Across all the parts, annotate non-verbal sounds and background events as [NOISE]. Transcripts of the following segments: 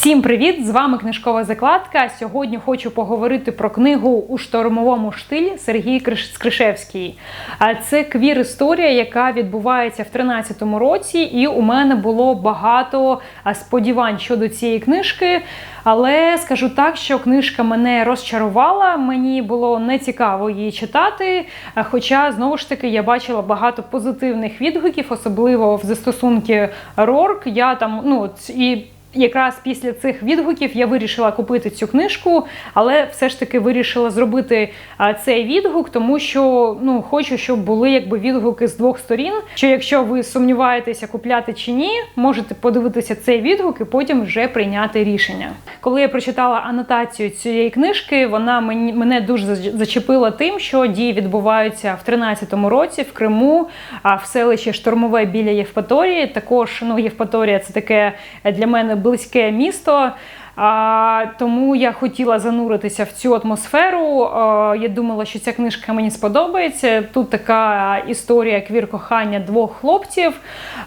Всім привіт! З вами книжкова закладка. Сьогодні хочу поговорити про книгу у штормовому штилі Скришевський. А Це квір історія, яка відбувається в 13-му році, і у мене було багато сподівань щодо цієї книжки. Але скажу так, що книжка мене розчарувала. Мені було не цікаво її читати. Хоча знову ж таки я бачила багато позитивних відгуків, особливо в застосунки Рорк. Я там ну і. Якраз після цих відгуків я вирішила купити цю книжку, але все ж таки вирішила зробити цей відгук, тому що ну хочу, щоб були якби відгуки з двох сторін. Що якщо ви сумніваєтеся, купляти чи ні, можете подивитися цей відгук і потім вже прийняти рішення. Коли я прочитала анотацію цієї книжки, вона мені мене дуже зачепила тим, що дії відбуваються в 13-му році в Криму, а в селищі Штормове біля Євпаторії. Також ну Євпаторія це таке для мене близьке місто. А, тому я хотіла зануритися в цю атмосферу. А, я думала, що ця книжка мені сподобається. Тут така історія квір кохання двох хлопців.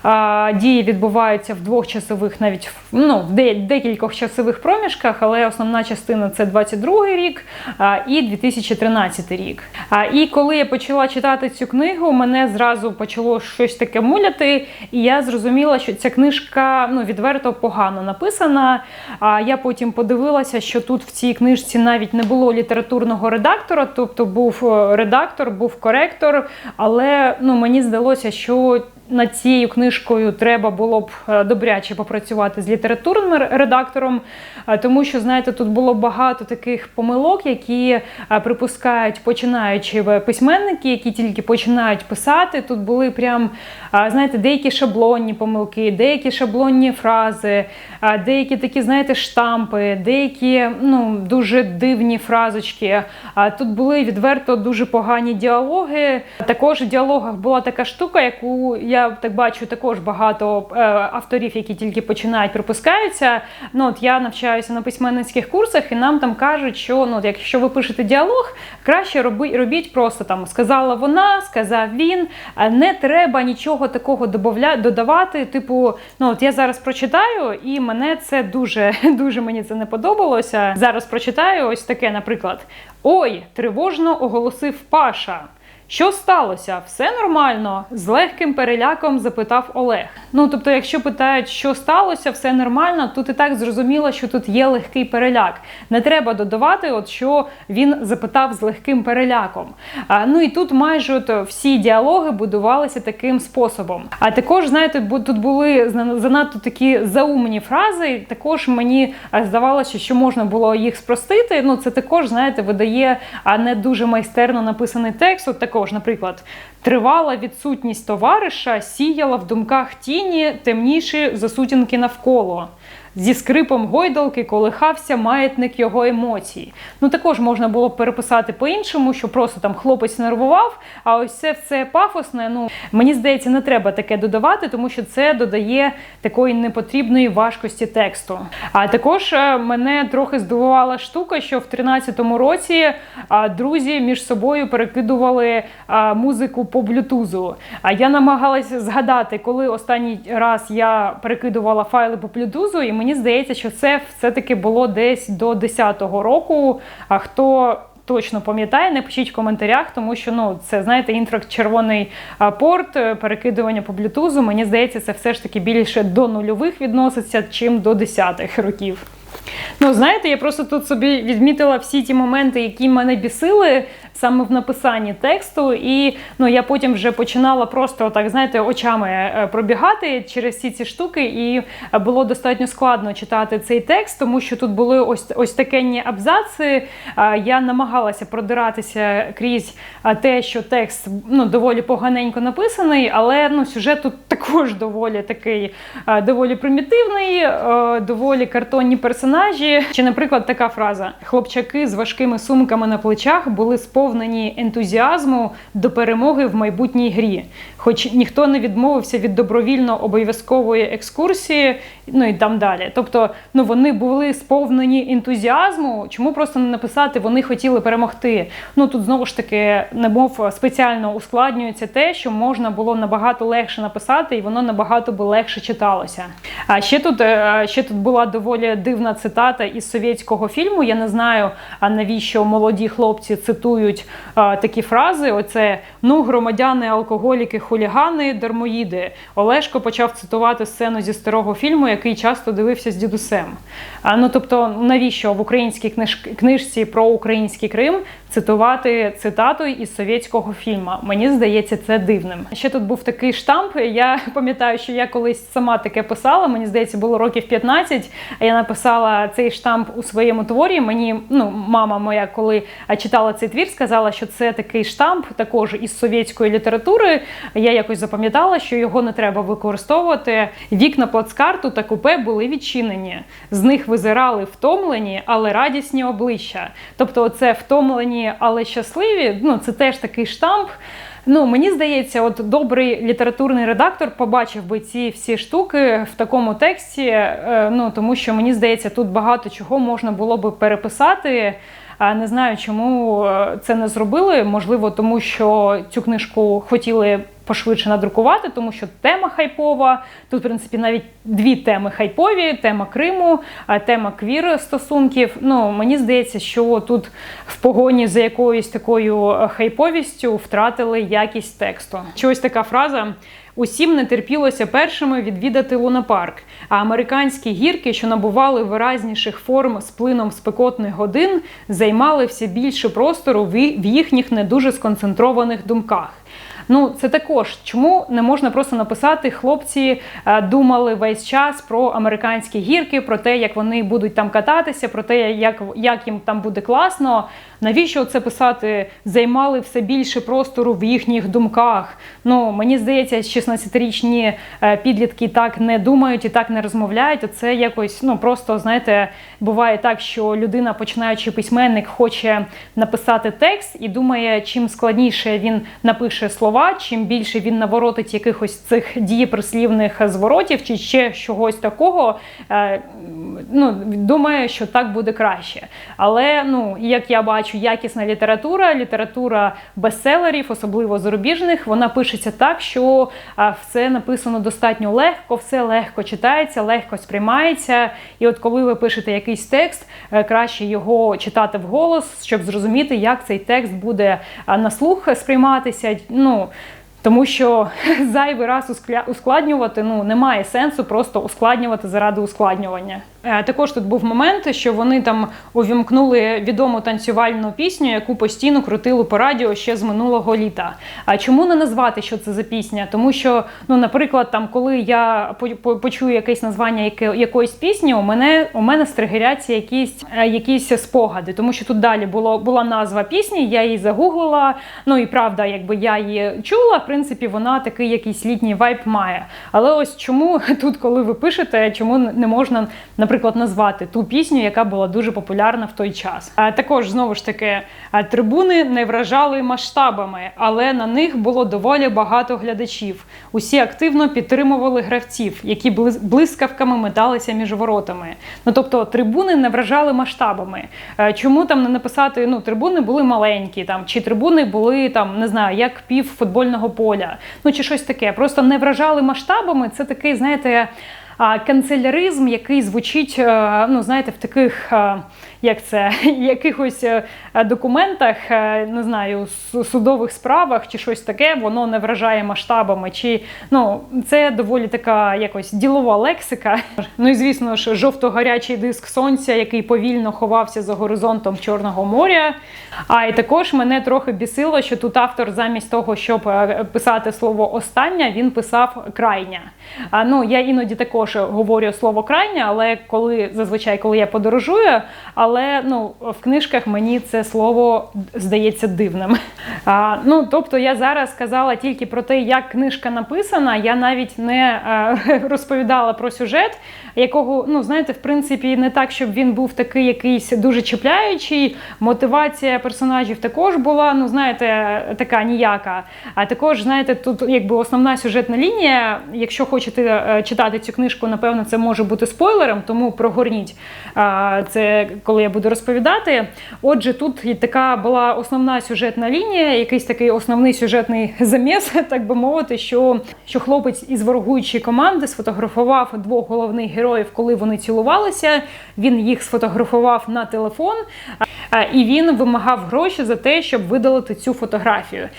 А, дії відбуваються в двох часових, навіть ну, в декількох часових проміжках, але основна частина це 22 рік а, і 2013 рік. А, і коли я почала читати цю книгу, мене зразу почало щось таке муляти, і я зрозуміла, що ця книжка ну, відверто погано написана. А я потім подивилася, що тут в цій книжці навіть не було літературного редактора, тобто був е, редактор, був коректор, але ну, мені здалося, що над цією книжкою треба було б е, добряче попрацювати з літературним редактором, е, тому що, знаєте, тут було багато таких помилок, які е, припускають починаючі письменники, які тільки починають писати. Тут були прям, знаєте, деякі шаблонні помилки, деякі шаблонні фрази, деякі такі, знаєте, штампи, деякі ну, дуже дивні фразочки. Тут були відверто дуже погані діалоги. Також в діалогах була така штука, яку я так бачу, також багато е, авторів, які тільки починають, припускаються. Ну от я навчаюся на письменницьких курсах, і нам там кажуть, що ну, якщо ви пишете діалог, краще роби, робіть просто там сказала вона, сказав він. Не треба нічого такого додавати. Типу, ну от я зараз прочитаю, і мене це дуже [LAUGHS] дуже мені це не подобалося. Зараз прочитаю ось таке, наприклад. Ой, тривожно оголосив Паша. Що сталося? Все нормально? з легким переляком запитав Олег. Ну тобто, якщо питають, що сталося, все нормально, тут і так зрозуміло, що тут є легкий переляк. Не треба додавати, от що він запитав з легким переляком. А, ну і тут майже от всі діалоги будувалися таким способом. А також, знаєте, тут були занадто такі заумні фрази. Також мені здавалося, що можна було їх спростити. Ну, це також, знаєте, видає не дуже майстерно написаний текст. От також, наприклад, тривала відсутність товариша, сіяла в думках тіні темніші засутінки навколо. Зі скрипом гойдалки колихався маятник його емоцій. Ну також можна було б переписати по-іншому, що просто там хлопець нервував. А ось це все пафосне. Ну мені здається, не треба таке додавати, тому що це додає такої непотрібної важкості тексту. А також е, мене трохи здивувала штука, що в 13-му році друзі між собою перекидували музику по блютузу. А я намагалася згадати, коли останній раз я перекидувала файли по блютузу, і мені здається, що це все-таки було десь до 10-го року. А хто точно пам'ятає, напишіть в коментарях, тому що ну це знаєте, інфрачервоний а, порт, е, перекидування по блютузу. Мені здається, це все ж таки більше до нульових відноситься, чим до 10-х років. Ну, знаєте, я просто тут собі відмітила всі ті моменти, які мене бісили саме в написанні тексту, і ну я потім вже починала просто так, знаєте, очами е, пробігати через всі ці штуки, і е, було достатньо складно читати цей текст, тому що тут були ось ось такенні абзаци. Е, Я намагалася продиратися крізь те, що текст ну доволі поганенько написаний, але ну сюжет тут [LAUGHS] також доволі такий доволі примітивний, доволі картонні персонажі. Чи, наприклад, така фраза: хлопчаки з важкими сумками на плечах були сповнені сповнені ентузіазму до перемоги в майбутній грі. Хоч ніхто не відмовився від добровільно обов'язкової екскурсії, ну і там далі. Тобто, ну вони були сповнені ентузіазму. Чому просто не написати вони хотіли перемогти? Ну тут знову ж таки, немов спеціально ускладнюється те, що можна було набагато легше написати, і воно набагато би легше читалося. А ще тут е, ще тут була доволі дивна цитата із совєтського фільму. Я не знаю, а навіщо молоді хлопці цитують а, такі фрази. Оце ну, громадяни, алкоголіки, хулігани, дармоїди. Олешко почав цитувати сцену зі старого фільму, який часто дивився з дідусем. А, ну тобто, навіщо в українській книж... книжці про український Крим цитувати цитату із совєтського фільму? Мені здається, це дивним. Ще тут був такий штамп. Я пам'ятаю, що я колись сама таке писала. Мені здається, було років 15, а я написала цей штамп у своєму творі. Мені ну, мама моя, коли читала цей твір, сказала, що це такий штамп, також із совєтської літератури. Я якось запам'ятала, що його не треба використовувати. Вікна плацкарту та купе були відчинені. З них визирали втомлені, але радісні обличчя. Тобто, це втомлені, але щасливі. Ну, це теж такий штамп. Ну, мені здається, от добрий літературний редактор побачив би ці всі штуки в такому тексті. е, Ну тому що мені здається, тут багато чого можна було би переписати. А Не знаю, чому е, це не зробили. Можливо, тому що цю книжку хотіли пошвидше надрукувати, тому що тема хайпова. Тут, в принципі, навіть дві теми хайпові: тема Криму, тема квір стосунків. Ну мені здається, що тут в погоні за якоюсь такою е, хайповістю втратили якість тексту. Чогось така фраза. Усім не терпілося першими відвідати лунапарк, а американські гірки, що набували виразніших форм з плином спекотних годин, займали все більше простору в їхніх не дуже сконцентрованих думках. Ну, це також чому не можна просто написати, хлопці е, думали весь час про американські гірки, про те, як вони будуть там кататися, про те, як як їм там буде класно. Навіщо це писати? Займали все більше простору в їхніх думках. Ну мені здається, 16-річні е, підлітки так не думають і так не розмовляють. Це якось ну просто знаєте, буває так, що людина, починаючи письменник, хоче написати текст і думає, чим складніше він напише слова, чим більше він наворотить якихось цих дієприслівних зворотів чи ще чогось такого. Е, ну думає, що так буде краще. Але ну як я бачу бачу якісна література, література бестселерів, особливо зарубіжних, вона пишеться так, що все написано достатньо легко, все легко читається, легко сприймається. І от коли ви пишете якийсь текст, е, краще його читати вголос, щоб зрозуміти, як цей текст буде на слух сприйматися. Ну, тому що [LAUGHS] зайвий раз ускладнювати ну немає сенсу просто ускладнювати заради ускладнювання. Е, також тут був момент, що вони там увімкнули відому танцювальну пісню, яку постійно крутили по радіо ще з минулого літа. А чому не назвати, що це за пісня? Тому що, ну, наприклад, там, коли я почую якесь названня якоїсь пісні, у мене у мене стригеряться якісь е, якісь спогади, тому що тут далі було була назва пісні, я її загуглила. Ну і правда, якби я її чула, в принципі, вона такий якийсь літній вайб має. Але ось чому [LAUGHS] тут, коли ви пишете, чому не можна, наприклад, наприклад, назвати ту пісню, яка була дуже популярна в той час. А також знову ж таки трибуни не вражали масштабами, але на них було доволі багато глядачів. Усі активно підтримували гравців, які блискавками металися між воротами. Ну тобто трибуни не вражали масштабами. Чому там не написати? Ну, трибуни були маленькі, там чи трибуни були там, не знаю, як пів футбольного поля, ну чи щось таке. Просто не вражали масштабами. Це такий, знаєте канцеляризм, який звучить, е, ну знаєте, в таких е, як це, [LAUGHS] якихось е, документах, не знаю, судових справах чи щось таке, воно не вражає масштабами. Чи ну це доволі така якось ділова лексика. Ну і звісно ж, жовто-гарячий диск сонця, який повільно ховався за горизонтом Чорного моря. А і також мене трохи бісило, що тут автор, замість того, щоб писати слово остання, він писав крайня. А ну я іноді також також говорю слово крайня, але коли зазвичай, коли я подорожую, але ну в книжках мені це слово здається дивним. А, Ну тобто я зараз сказала тільки про те, як книжка написана. Я навіть не а, [LAUGHS] розповідала про сюжет, якого ну знаєте, в принципі, не так, щоб він був такий якийсь дуже чіпляючий. Мотивація персонажів також була, ну знаєте, така ніяка. А також, знаєте, тут якби основна сюжетна лінія. Якщо хочете е, читати цю книжку, напевно, це може бути спойлером, тому прогорніть це, коли я буду розповідати. Отже, тут така була основна сюжетна лінія, якийсь такий основний сюжетний [LAUGHS] заміс, так би мовити, що, що хлопець із ворогуючої команди сфотографував двох головних героїв, коли вони цілувалися. Він їх сфотографував на телефон, і він вимагав гроші за те, щоб видалити цю фотографію.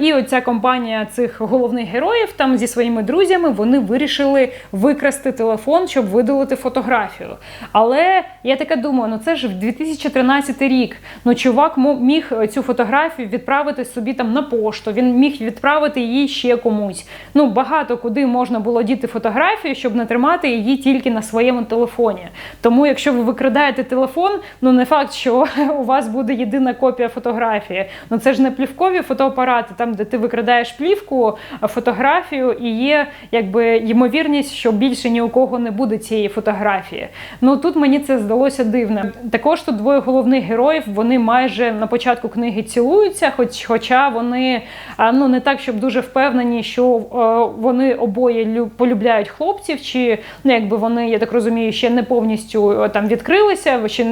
І оця компанія цих головних героїв там зі своїми друзями вони вирішили викрасти телефон, щоб видалити фотографію. Але я така думаю, ну це ж в 2013 рік. Ну чувак міг цю фотографію відправити собі там на пошту. Він міг відправити її ще комусь. Ну багато куди можна було діти фотографію, щоб не тримати її тільки на своєму телефоні. Тому, якщо ви викрадаєте телефон, ну не факт, що [LAUGHS] у вас буде єдина копія фотографії. Ну це ж не плівкові фотоапарати, там де ти викрадаєш плівку, фотографію, і є якби ймовірність, що більше ні у кого не буде цієї фотографії. Ну тут мені це здалося дивним. Також тут двоє головних героїв. Вони майже на початку книги цілуються, хоч, хоча вони ну не так, щоб дуже впевнені, що вони обоє полюбляють хлопців, чи ну якби вони, я так розумію, ще не повністю там відкрилися, ще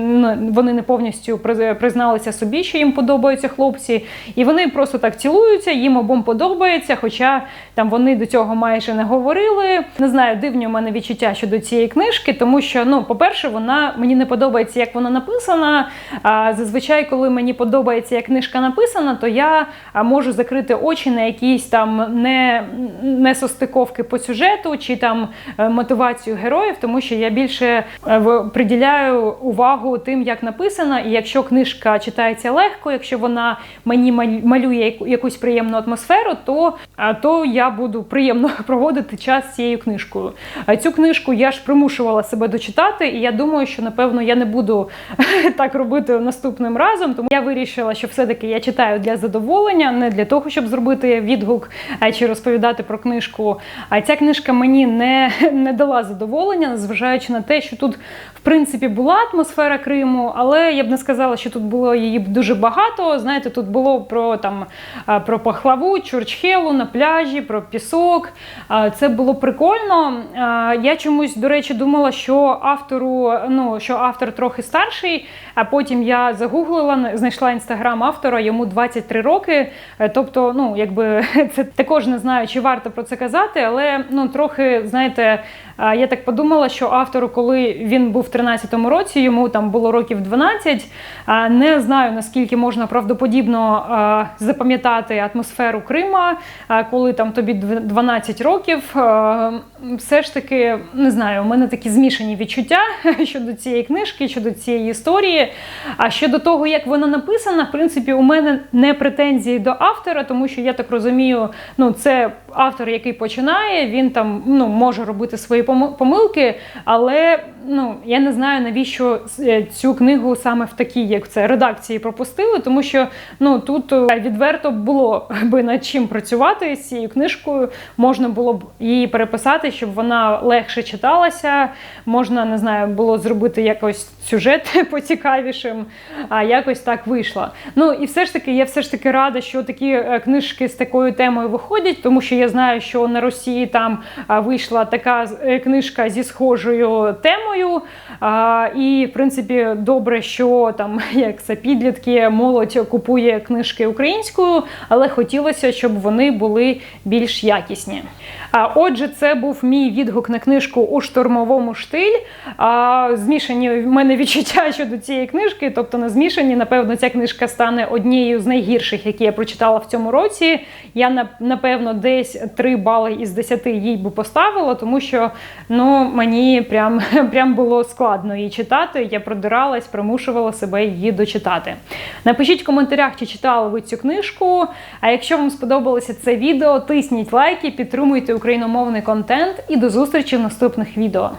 вони не повністю призналися собі, що їм подобаються хлопці, і вони просто так цілуються, їм обом подобається. Хоча там вони до цього майже не говорили. Не знаю, дивні у мене відчуття щодо цієї книжки, тому що, ну, по-перше, вона мені не подобається, як вона написана. А зазвичай, коли мені подобається, як книжка написана, то я можу закрити очі на якісь там не, не состиковки по сюжету чи там е, мотивацію героїв, тому що я більше е, приділяю увагу тим, як написана, і якщо книжка читається легко, якщо вона мені малює якусь приємну атмосферу, то то я буду приємно [LAUGHS] проводити час цією книжкою. Цю книжку я ж примушувала себе дочитати, і я думаю, що напевно я не буду [LAUGHS] так робити наступним разом. Тому я вирішила, що все-таки я читаю для задоволення, не для того, щоб зробити відгук чи розповідати про книжку. А ця книжка мені не, не дала задоволення, незважаючи на те, що тут в принципі була атмосфера Криму, але я б не сказала, що тут було її дуже багато. Знаєте, тут було про там про пахлаву, чурчхелу на пляжі, про пісок. Це було прикольно. Я чомусь, до речі, думала, що автору, ну що автор трохи старший, а потім я загуглила, знайшла інстаграм автора, йому 23 роки. Е, тобто, ну якби [LAUGHS] це також не знаю, чи варто про це казати, але ну трохи, знаєте, я так подумала, що автору, коли він був в 13-му році, йому там було років 12. Не знаю наскільки можна правдоподібно запам'ятати атмосферу Крима, коли там тобі 12 років. Все ж таки, не знаю, у мене такі змішані відчуття [LAUGHS] щодо цієї книжки, щодо цієї історії. А щодо того, як вона написана, в принципі, у мене не претензії до автора, тому що я так розумію, ну це автор, який починає, він там ну може робити свої помилки, але ну я не знаю навіщо е, цю книгу саме в такій, як це редакції пропустили, тому що ну тут е, відверто було [LAUGHS] би над чим працювати з цією книжкою. Можна було б її переписати, щоб вона легше читалася. Можна не знаю, було зробити якось сюжет [LAUGHS] поцікавішим, а якось так вийшло. Ну і все ж таки, я все ж таки рада, що такі е, книжки з такою темою виходять, тому що я знаю, що на Росії там вийшла така книжка зі схожою темою. І, в принципі, добре, що там [LAUGHS] як це підлітки, молодь купує книжки українською, але хотілося, щоб вони були більш якісні. А отже, це був мій відгук на книжку у штурмовому штиль. Змішані в мене відчуття [LAUGHS] щодо цієї книжки, тобто не змішані. Напевно, ця книжка стане однією з найгірших, які я прочитала в цьому році. Я напевно десь десь 3 бали із 10 їй би поставила, тому що ну, мені прям, [LAUGHS] прям було складно її читати. Я продиралась, примушувала себе її дочитати. Напишіть в коментарях, чи читали ви цю книжку. А якщо вам сподобалося це відео, тисніть лайки, підтримуйте україномовний контент і до зустрічі в наступних відео.